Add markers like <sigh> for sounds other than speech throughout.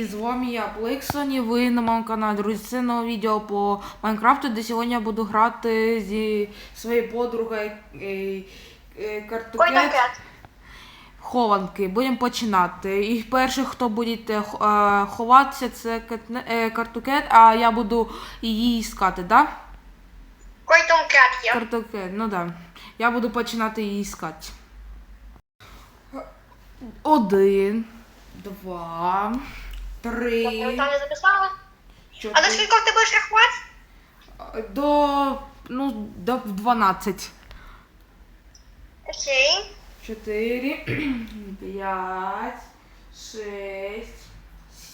І з вами я, Плексон, і ви на моєму каналі. Друзі, це нове відео по Майнкрафту, де сьогодні я буду грати зі своєю подругою е, е, Ой, хованки. Будемо починати. І перший, хто буде е, ховатися, це Картукет, а я буду її іскати, да? Кой там є. Картукет, ну да. Я буду починати її іскати. Один, два, три. Там не записала. А до чотири. скількох ти будеш рахувати? До, ну, до 12. Окей. 4, 5, 6,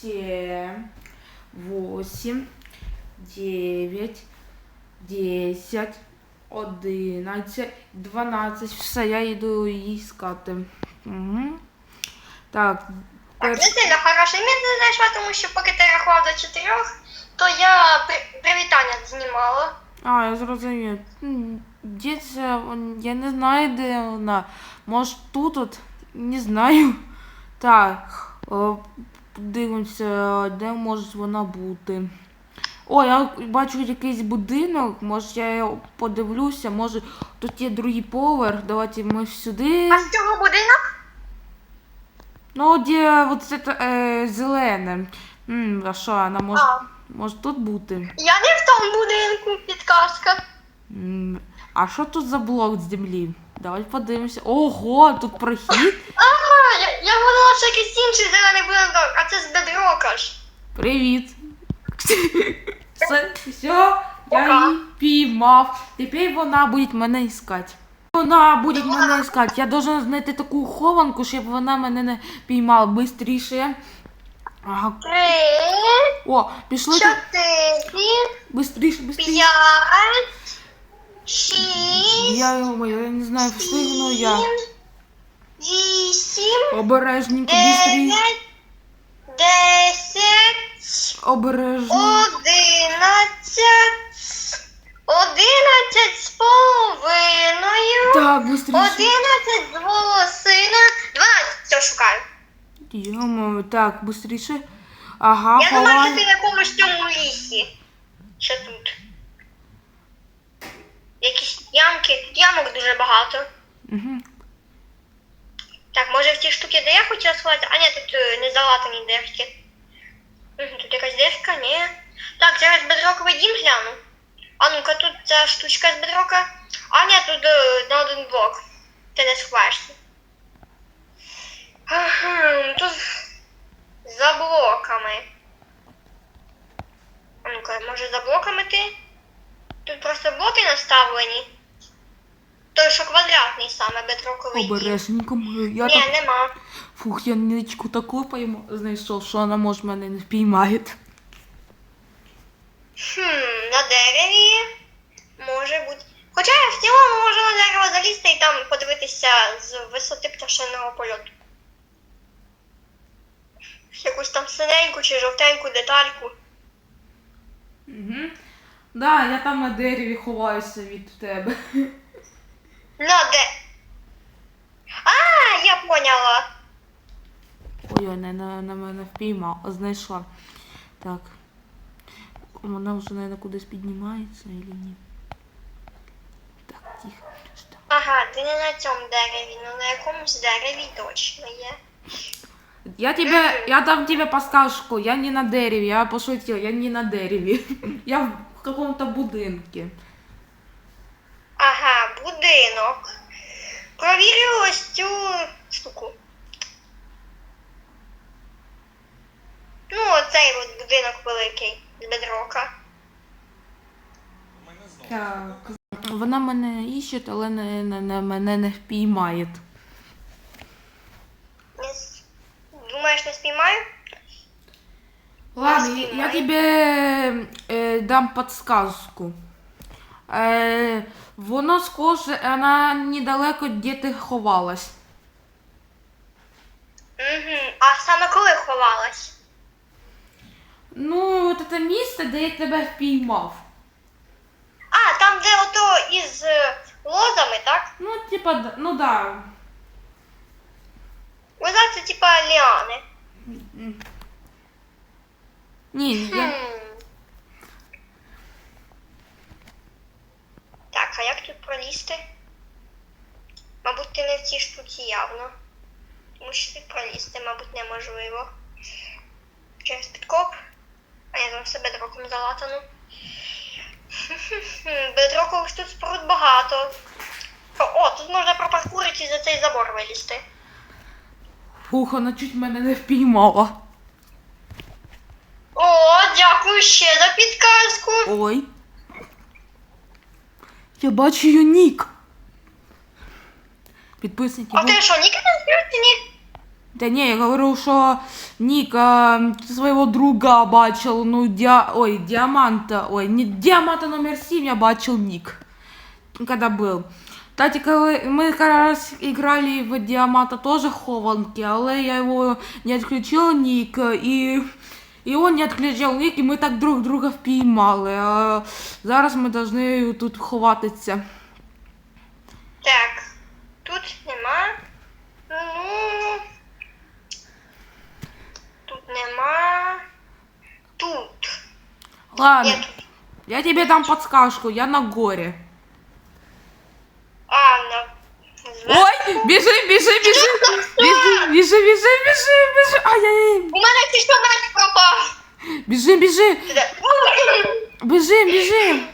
7, 8, 9, 10, 11, 12. Все, я йду її скати. Угу. Так, Так, перш... сильно хороше місце знайшла, тому що поки ти рахував до чотирьох, то я при- привітання знімала. А, я зрозумів. М, це? Я не знаю, де вона. Може тут от? Не знаю. Так. о, Подивимося, де може вона бути. О, я бачу якийсь будинок. Може я його подивлюся. Може тут є другий поверх. Давайте ми сюди. А з цього будинок? Ну, де от це е, зелене. М, а що, вона може, А. може тут бути? Я не в тому будинку, підказка. М, А що тут за блок з землі? Давай подивимося. Ого, тут прохід. <laughs> Ага, я, я подумала, що якийсь інший зелений будинок, а це з бедрока ж. Привіт. <laughs> Все, все, я Пока. її піймав. Тепер вона буде мене іскати. Вона буде мене іскати. Я должен знайти таку хованку, щоб вона мене не піймала бистріше. Ага. Три, О, пішли. чотири, Бистріше, бистріше. п'ять, шість, Я, його, я не знаю, встигну я. сім, вісім, Обережненько, бистріше. дев'ять, десять, Обережно. одинадцять, одинадцять з половиною, Так, бистріше. одинадцять з волосиною, дванадцять, все шукаю. Йомо, так, быстріше. Ага, Я думаю, що ховай. ти в якомусь цьому лісі. Тут? Якісь ямки, ямок дуже багато. Угу. Так, може в ті штуки, де я хотіла сховати? А ні, тут е, не залатані дешки. Мгм, Тут якась дешка, ні. Так, зараз бедроковий дім гляну. А ну-ка, тут ця штучка з бедрока. А ні, тут е, на один блок. Ти не сховаєшся. Ага, тут за блоками. А ну-ка, може за блоками ти? Тут просто блоки наставлені. Той, що квадратний саме бедроковий. Обережненько. Я Ні, так... нема. Фух, я ничку таку пойму, знайшов, що вона може мене не впіймає. Хм, на дереві може бути. Хоча я в цілому можу на дерево залізти і там подивитися з висоти пташиного польоту. Якусь там синеньку чи жовтеньку детальку. Угу. Да, я там на дереві ховаюся від тебе. На де. А, я поняла. Ой, вона на, на мене впіймав, знайшла. Так. Вона вже, мабуть, кудись піднімається або ні. Так, тихо. Що? Ага, ти не на цьому дереві, ну на якомусь дереві точно є. Я тебе, я дам тебе подсказку, я не на дереве, я пошутил, я не на дереве. <laughs> Я в каком-то будинке. Ага, будинок. Провірю ось цю штуку. Ну, оцей от будинок великий бедрока. Так. Вона мене іще, але не, не, не, мене не впіймає. Не с- Думаєш, не спіймаю? Ладно, я, я Спіймає. тебе е, дам подсказку. Е, воно схоже, вона недалеко, де ти ховалась. Угу. А саме коли ховалась? Ну, от це місце, де я тебе впіймав. А, там, де ото із е, лозами, так? Ну, типа, д- ну да. Лоза це типа ліани. М, Ні, я. Хм. Так, а як тут пролізти? Мабуть, ти не в цій штуці явно. Тому що тут пролізти, мабуть, неможливо. Через підкоп. А я там все бедроком залатану. <laughs> Бедрокових тут споруд багато. О, О, тут можна пропаркурити і за цей забор вилізти. Фух, вона чуть мене не впіймала. О, дякую ще за підказку. Ой. Я бачу її нік. Підписники. А ти що, ніки не ні? Та ні, я говорю, що Нік а, свого друга бачив, ну, дя... ой, Діаманта, ой, не Діаманта номер 7 я бачив Нік, когда был. Кстати, коли ми как раз играли в Діаманта тоже хованки, але я его не отключил Нік, і, і он не отключив Нік, і ми так друг друга впіймали. А зараз ми повинні тут ховатися. Так, тут нема. Ну. нема тут. Ладно. Нет. Я тебе дам подсказку, я на горе. А, на... Ой, бежим, бежим, бежим. Бежим, бежим, бежим, бежим, бежим. Ай-яй-яй. У меня ти що навіть пропав. Бежим, бежим. Бежим, бежим.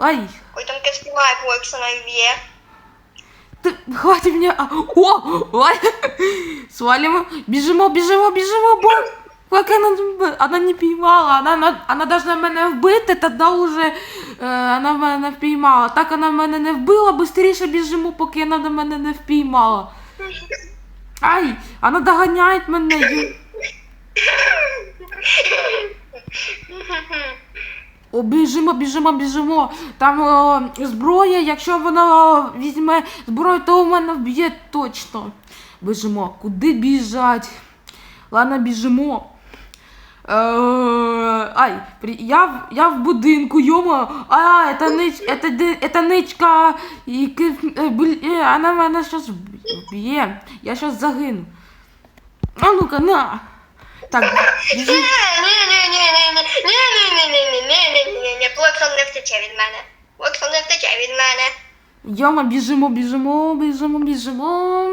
Ай. Ой, там якась немає, бо якщо. Ти, хватить мене. О, ой, свалимо, біжимо, біжимо, біжимо, бо поки вона, вона не піймала, вона, вона, вона должна мене вбити, тоді вже е, вона мене впіймала. Так вона мене не вбила, швидше біжимо, поки вона до мене не впіймала. Ай, вона доганяє мене. <laughs> ю- О, біжимо, біжимо, біжимо. Там о, зброя, якщо вона візьме зброю, то у мене вб'є точно. Біжимо. Куди біжать? Ладно, біжимо. Е, ай, при- я, в- я в будинку, йома. А, это, нич, это, де- это ничка. І, ки- е, блін, е, вона мене щас вб'є. Я щас загину. А ну-ка, на. Так, <laughs> біжи. Ні, ні, ні, ні, ні, ні, ні, ні, ні, ні, ні, ні, ні, Плексон не втече від мене. Плексон не втече від мене. Йома, біжимо, біжимо, біжимо, біжимо.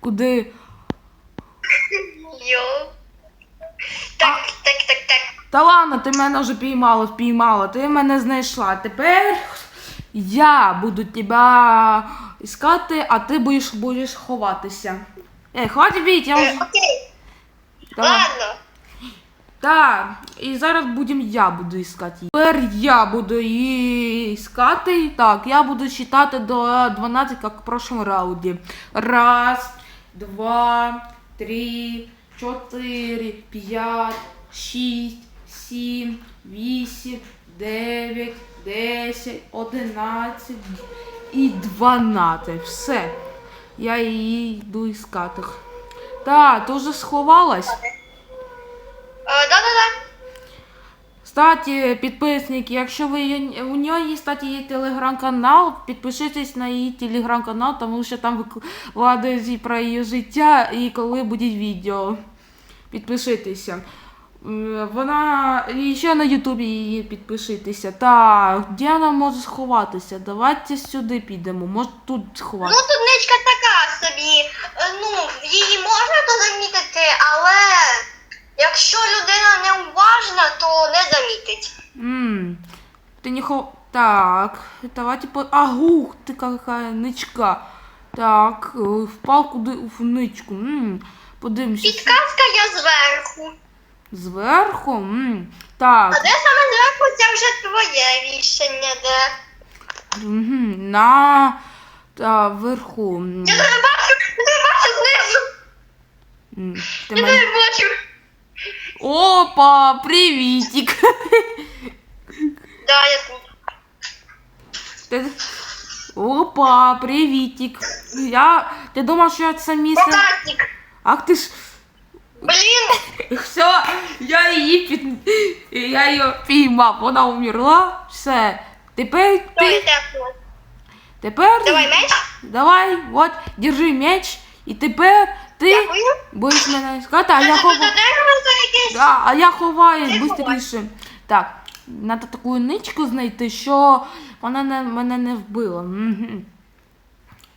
Куди? Йо. Так, так, так, так. Та ладно, ти мене вже піймала, впіймала, ти мене знайшла. Тепер я буду тебе іскати, а ти будеш, будеш ховатися. Ей, хватить біть, я вже. Окей, Давай. ладно. Так, і зараз будем я буду іскати її. Тепер я буду її іскати. Так, я буду читати до 12, як в прошлом раунді. Раз, два, три, чотири, п'ять, шість, сім, вісім, дев'ять, десять, одинадцять і дванадцять. Все. Я її йду іскати. Так, ти вже сховалась? Е, Да-да-да. Кстати, підписники, якщо ви є- у нього є, кстати, є телеграм-канал, підпишитесь на її телеграм-канал, тому що там викладають про її життя і коли буде відео. Підпишитеся. М, Вона і ще на Ютубі її підпишитеся. Так, де вона може сховатися? Давайте сюди підемо. Може тут Ну сховатися. тут ничка така собі. Е, Ну, її можна то замітити, але якщо людина неуважна, то не замітить. М, Ты не хо... Так, давайте по... Агух, ты какая нычка. Так, э, впал куди в ничку. М, Подивимося. Підказка я зверху. Зверху? М, А Так, де саме зверху, це вже твоє рішення, де. мгм, на... та, вверху. Я не бачу, не бачу знизу. м, Ти Я мене... не бачу. Опа, привітик. Да, я тут. Ти... Опа, привітик. Я... Ти думав, що я це місце... Покатник. Ах ти ж... Блін, Все, я її під... я її піймав, вона умерла. Все. Тепер то я ти. Тепер. Давай меч. Давай, от, держи меч. І тепер ти Дякую. будеш мене сказати, а я Да, а я ховаюсь Ти швидше. Так, треба таку ничку знайти, що вона не, мене не вбила.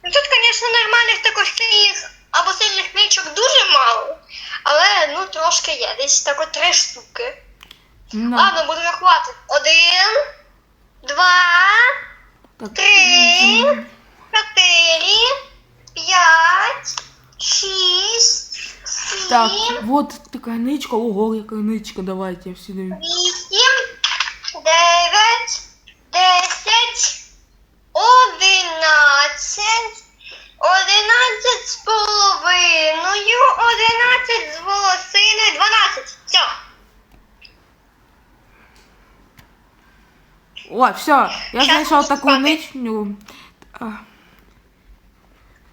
Ну тут, звісно, нормальних таких сильних або сильних ничок дуже мало. Але ну трошки є. Десь так от три штуки. Ну, Ладно, буду рахувати. Один, два. Три, чотири, п'ять, шість, Так, сім, вот такая нычка. Ого, яка нычка, давайте я сюди. вісім, дев'ять, десять, одинадцять, одинадцять з половиною, одинадцять з волосиною, дванадцять. Все. О, все, я знайшов таку ничню.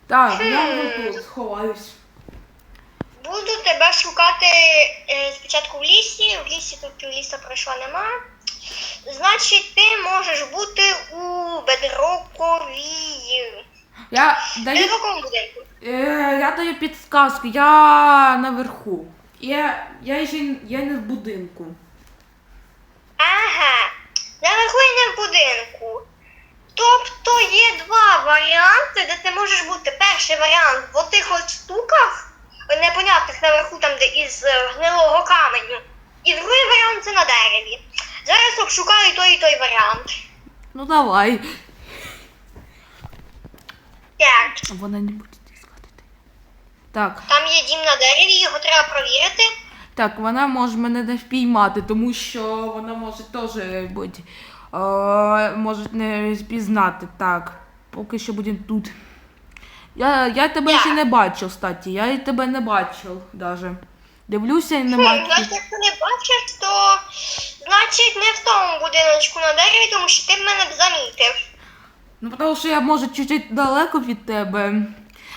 Так, я тут сховаюсь. Буду тебе шукати е, спочатку в лісі. В лісі тут ліса пройшла нема. Значить, ти можеш бути у бедроковій. Я даю, Бедроковому будинку. е, я даю підсказку, я наверху. Я, я ще я не в будинку. Ага. В будинку. Тобто є два варіанти, де ти можеш бути. Перший варіант в отих от штуках, непонятних наверху, там, де із е, гнилого каменю. І другий варіант це на дереві. Зараз обшукаю той і той варіант. Ну давай. Так. Вона не буде іскати. Так, Там є дім на дереві, його треба провірити. так, вона може мене не впіймати, тому що вона може теж бути. Е, може не спізнати. Так, поки що будемо тут. Я, я тебе Так. ще не бачив, кстати. Я і тебе не бачив даже. Дивлюся і Хм, немає. значить, якщо не бачиш, то значить не в тому будиночку на дереві, тому що ти мене б замітив. Ну, тому що я може чуть-чуть далеко від тебе.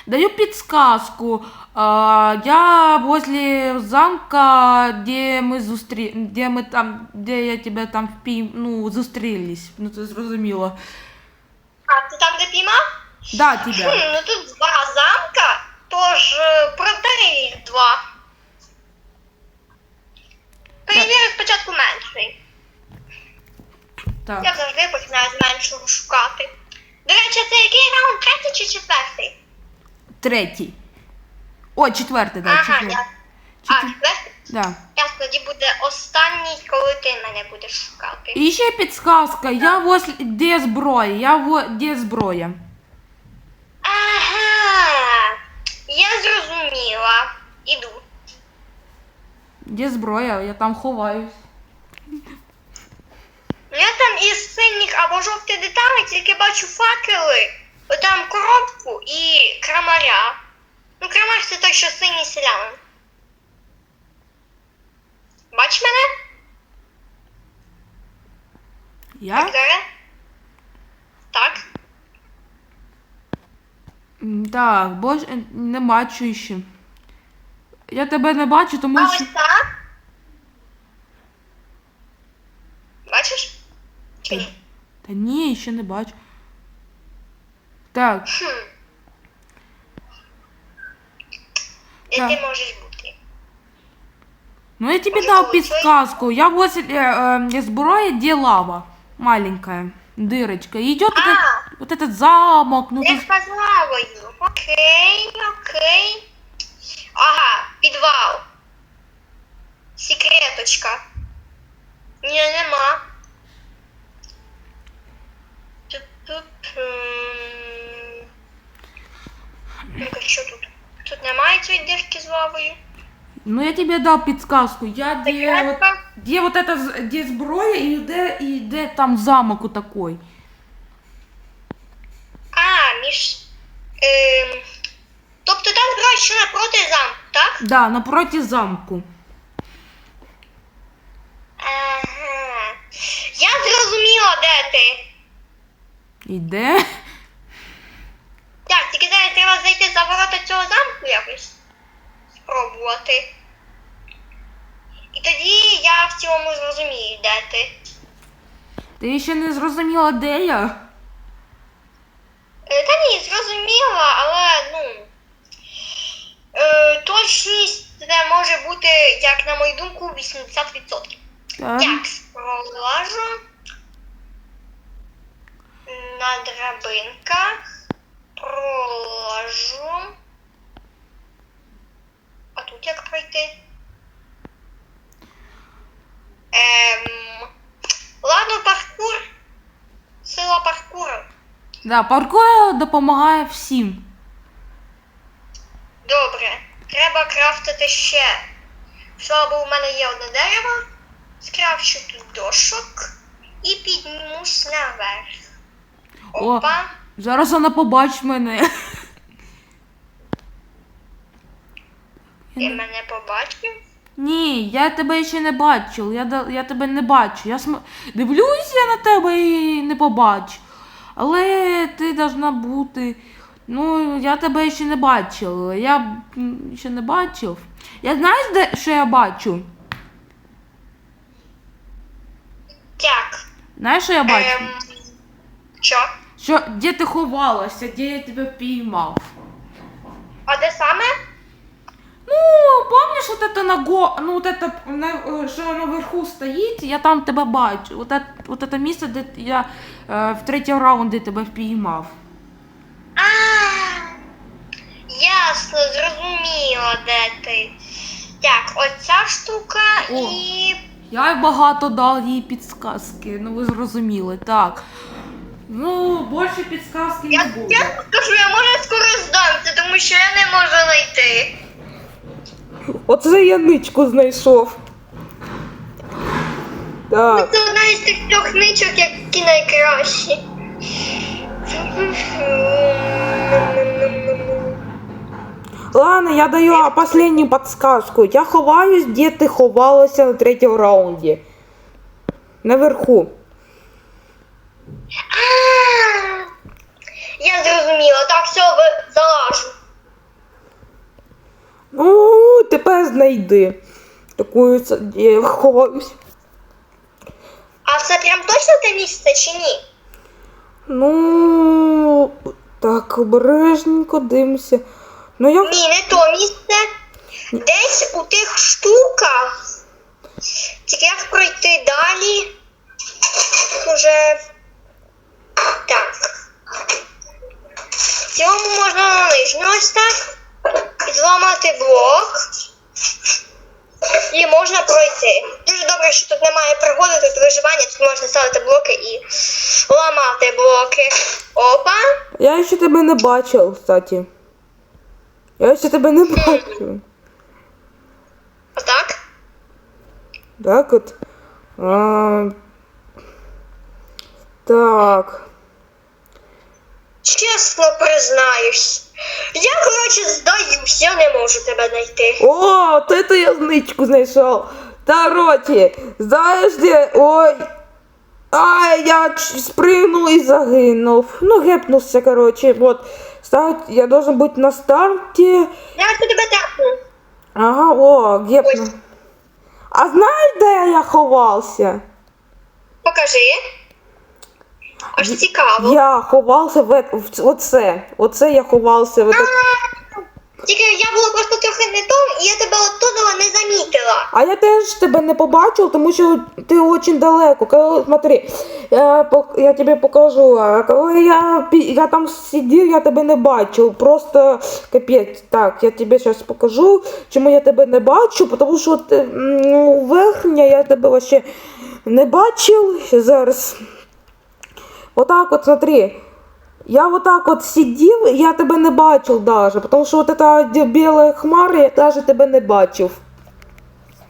Даю підсказку. Я возле замка, де ми зустрі... де ми там, де я тебе там впій... ну, зустрілись. Ну, це зрозуміло. А ти там, де піймав? Да, тебе. Хм, ну тут два замка, тож перевір їх два. Перевірю спочатку менший. Я завжди починаю з меншого шукати. До речі, це який раунд? Третій чи четвертий? Третій. О, четвертий, да, ага, четвертий. я. А, Четвер- четвертий? Да. Ясно, тоді буде останній, коли ти мене будеш шукати. І ще підсказка. Я возле... Де зброя? Я во... Де зброя? Ага, я зрозуміла. Іду. Де зброя? Я там ховаюсь. Я там із синіх або жовтих деталей тільки бачу факели, там коробку і крамаря. Ну, крамар це той, що синій селянин. Бач мене? Я? Добре? Так. М, Так, бо ж- е, не бачу ще. Я тебе не бачу, А тому що. ось так. Бачиш? Чи ні? Та ні, ще не бачу. Так, Хм. Де Так. ти можеш бути? ну я тебе Може, дал получилось? подсказку. Я возле э, э, зброя, где лава. Маленькая дырочка. И идет А. этот, вот этот замок. Ну, Я тут... сказала їм. Окей, окей. Ага, підвал. Секреточка. Ні, нема. Ту-ту-тум. Ну-ка, що тут? Тут немає цієї дірки з лавою. ну я тебе дал подсказку. Я где вот, где вот это, где зброя и где, и где там замок вот такой. А, між. Ем, тобто там зброя ще напроти замку, так? Да, напротив замку. Ага. Я зрозуміла, де ти. І де? Так, тільки зараз треба зайти за ворота цього замку якось. Спробувати. І тоді я в цілому зрозумію, де ти. Ти ще не зрозуміла, де я? Е, Та ні, зрозуміла, але ну. Е, точність це може бути, як на мою думку, 80%. Так. Так, пролажу на драбинках, пролажу. А тут як пройти? Ем... Ладно, паркур. Сила паркуру. Да, паркур допомагає всім. Добре. Треба крафтити ще. Слава Богу, в мене є одне дерево. Скрафчу тут дошок і піднімусь наверх. О. Зараз вона побачить мене. Ти мене побачив? Ні, я тебе ще не бачив. Я, я тебе не бачу. Я см... дивлюся на тебе і не побачу. Але ти должна бути. Ну, я тебе ще не бачив. Я ще не бачив. Я знаєш, де що я бачу? Так. Знаєш, що я бачу? Ем... Що? Що де ти ховалася, де я тебе піймав? А де саме? Ну, помнишь вот это на го, ну вот это, на, э, що наверху стоїть, я там тебе бачу. Вот это, вот это місце, де я е, в третьому раунді тебе впіймав. А, ясно, зрозуміло, де ти. Так, оця штука О. і. Я й багато дав їй підсказки, ну ви зрозуміли, так. Ну, більше підсказки Я, не буде. я скажу, я може скоро здамся, тому що я не можу знайти. Оце я ничку знайшов. Так. Це одна із тих трьох ничок, які найкращі. Ладно, я даю последнюю подсказку. Я ховаюсь, де ти ховалася на третьому раунді. Наверху. Зрозуміла, так, все, залажу. Ну, тепер знайди. Такою я ховаюсь. А це прям точно те місце чи ні? Ну, так, обережненько дивимося. Ну, я... Ні, не то місце. Десь у тих штуках. Тільки як пройти далі. Уже. Так. Цьому можна на нижню ось так. Зламати блок. І можна пройти. Дуже добре, що тут немає пригоди, тут виживання, тут можна ставити блоки і ламати блоки. Опа. я ще тебе не бачив, кстати. Я ще тебе не бачив. Отак. Так от. А... Так Чесно признаюсь. Я, коротше, здаюсь, я не можу тебе знайти. О, от это я зничку знайшов. Короче, знаєш де? Ой. Ай, я ч- спрыгнул и загинув. Ну, гепнувся, короче. Вот. Стать, я должен быть на старте. Я ось тебе тапну. Ага, о, гепнув. А знаєш, де я ховався? Покажи. Аж цікаво. Я ховався в, в оце. Оце я ховався в Тільки я була просто трохи не том, і я тебе оттуда не замітила. А я теж тебе не побачив, тому що ти дуже далеко. Коли, смотри, я, пок- я тобі покажу. а Коли я, пі- я там сидів, я тебе не бачив. Просто капець. Так, я тобі зараз покажу, чому я тебе не бачу, тому що ти, м, ну, верхня я тебе вообще не бачив. Зараз. Отак от смотри. Я вот так вот сидів, я тебе не бачив даже, тому що от эта біла хмара, я даже тебе не бачив.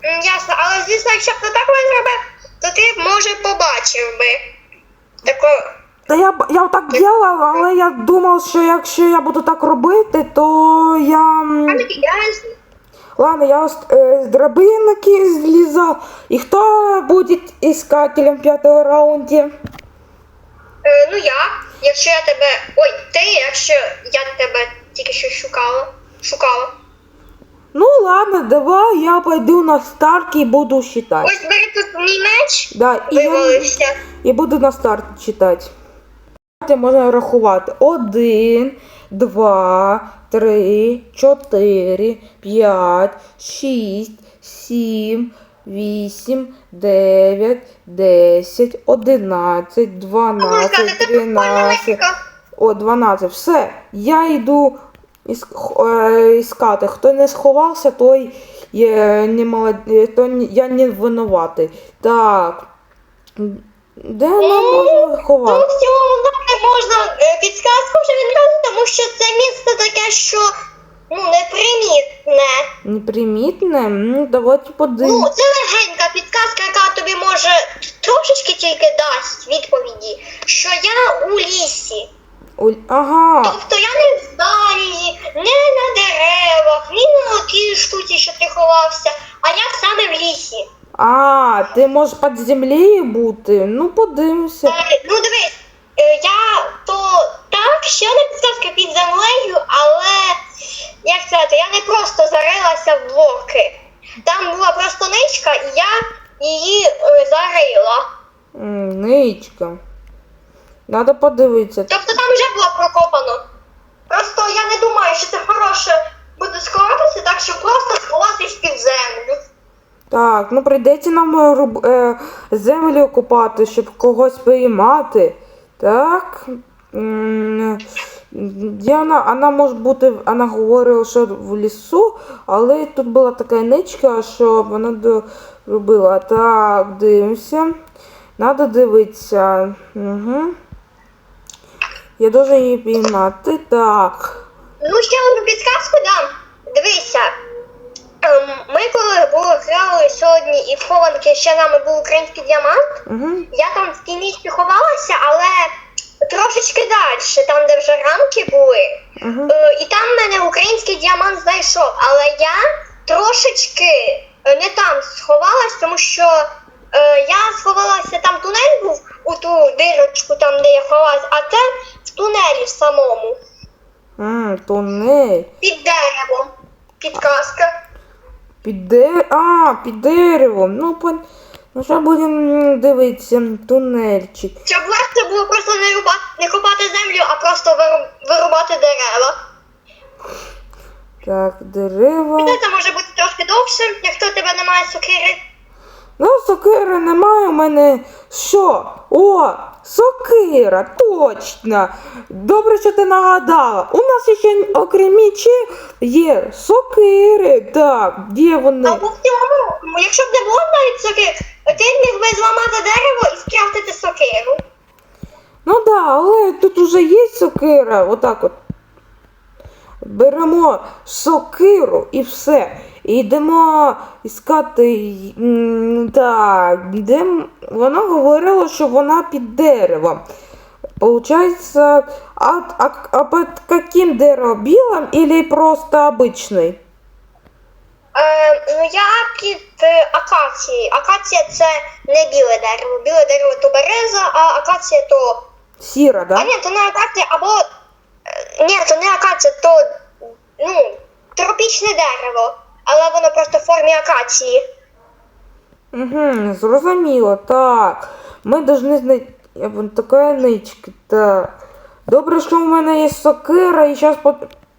М, Ясно, але звісно, якщо б ти так би зробив, то ти може побачив би. Тако. Та я, б- я так діла, але я думав, що якщо я буду так робити, то я. м. Ладно, я з, е, з драбинки злізав. І хто буде іскателем в раунді? Е, ну я, якщо я тебе. Ой, ти, якщо я тебе тільки що шукала. Шукала. Ну ладно, давай я пойду на старт і буду считати. Ось бери тут мій меч, Да, і, я, вивалився. буду на старт читати. Можна рахувати. Один, два, три, чотири, п'ять, шість, сім, вісім, дев'ять, десять, одинадцять, Ольга, дванадцять, це прикольна тринадцять. ничка. О, 12. Все. Я йду е, іскати. Хто не сховався, той є не молод... е, то я не винуватий. Так. Де нам можна Ну, в цілому дати можна е, підсказку вже відразу, тому що це місце таке, що непримітне. Непримітне? Ну, давайте Ну, це легенька підказка, яка тобі може трошечки тільки дасть відповіді, що я у лісі. Ой, Ага. Тобто я не в залі, не на деревах, ні на тій штуці, що ти ховався, а я саме в лісі. А, ти можеш під землею бути? Ну, подивимося. Е, ну дивись, е, я то так, ще не підказка під землею, але як сказати, я не просто зарилася в блоки. Там була просто ничка, і я її е, зарила. М, Ничка. Надо подивитися. Тобто там вже було прокопано. Просто я не думаю, що це хороше буде сховатися, так що просто сховатись під землю. Так, ну прийдеться нам е, руб- е, землю копати, щоб когось піймати. Так. М, Де вона, може бути, вона говорила, що в лісу, але тут була така ничка, що вона робила. Так, дивимося. Надо дивитися. Угу. Я должен її піймати. Так. Ну, ще одну підказку дам. Дивися. ем, Ми коли були грали сьогодні і в хованки ще нами був український діамант, Угу. я там в тій нічці ховалася, але трошечки далі, там, де вже рамки були. Угу. Е, І там мене український діамант знайшов, але я трошечки е, не там сховалась, тому що е, я сховалася, там тунель був у ту дирочку, там де я ховалась, а це в тунелі в самому, М, Тунель. під деревом. Підказка. Під де... А, під деревом. Ну, пон... ну що будемо дивитися, тунельчик. Щоб легше було просто не рубати, не копати землю, а просто виру- вирубати дерева. Так, дерева. Це може бути трошки довше, якщо у тебе немає сокири. Ну, сокира немає у мене. Що? О, сокира, точно. Добре, що ти нагадала. У нас ще окрім мічів є сокири. Так, де вони? Або в цілому, якщо б не було навіть сокир, ти міг би зламати дерево і скрафтити сокиру. Ну да, але тут уже є сокира. Отак от. Беремо сокиру і все. І йдемо іскати. м, Так, йдемо. Вона говорила, що вона під деревом. Получается, а, а, а под каким деревом? Белым или просто обычный? Е, ну я під е, акацією. Акація це не біле дерево. Біле дерево то береза, а акація то. Сіра, да? А ні, то не акація, або. е, Ні, то не акація, то ну, тропічне дерево. Але воно просто в формі акації. Угу, зрозуміло, так. Ми повинні знайти. Вон така ничка, так. Добре, що в мене є сокира, і зараз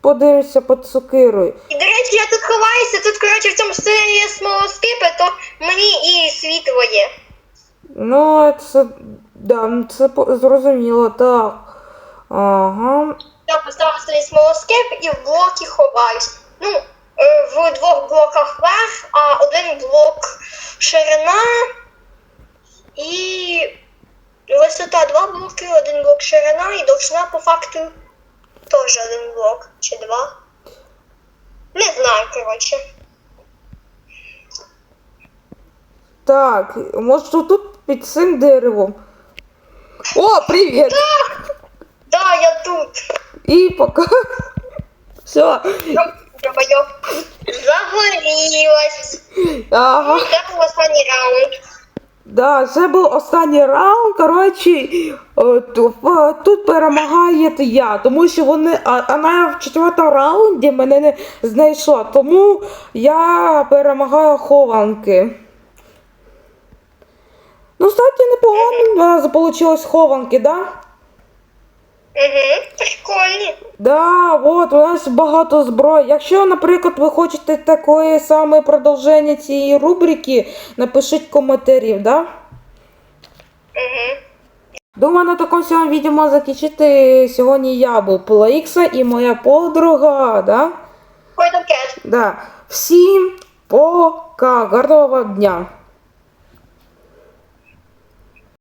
подивимося під сокирою. І до речі, я тут ховаюся, тут, коротше, в цьому стилі є смолоскипи, то мені і світло є. Ну, це. Да, це зрозуміло, так. Ага. Я поставив собі смолоскип і в блоки ховаюсь. Ну, е, в двох блоках верх, а один блок ширина і висота два блоки, один блок ширина і довжина по факту теж один блок чи два. Не знаю, коротше. Так, може тут під цим деревом. О, привіт! Да, я тут. І пока. Все. Загорілась. Ага. Це останній раунд. Да, це був останній раунд. Коротше, тут перемагає я, тому що вони, вона в четвертому раунді мене не знайшла, тому я перемагаю хованки. Ну, кстати, непогано у нас вийшло хованки, да? Угу, прикольні. Да, от, у нас багато зброї. Якщо, наприклад, ви хочете такої саме продовження цієї рубрики, напишіть коментарів, да? Угу. Думаю, на такому сьогодні відео закінчити. Сьогодні я був Пилаікса і моя подруга, да? Ой, там. Да. Всім пока, гарного дня.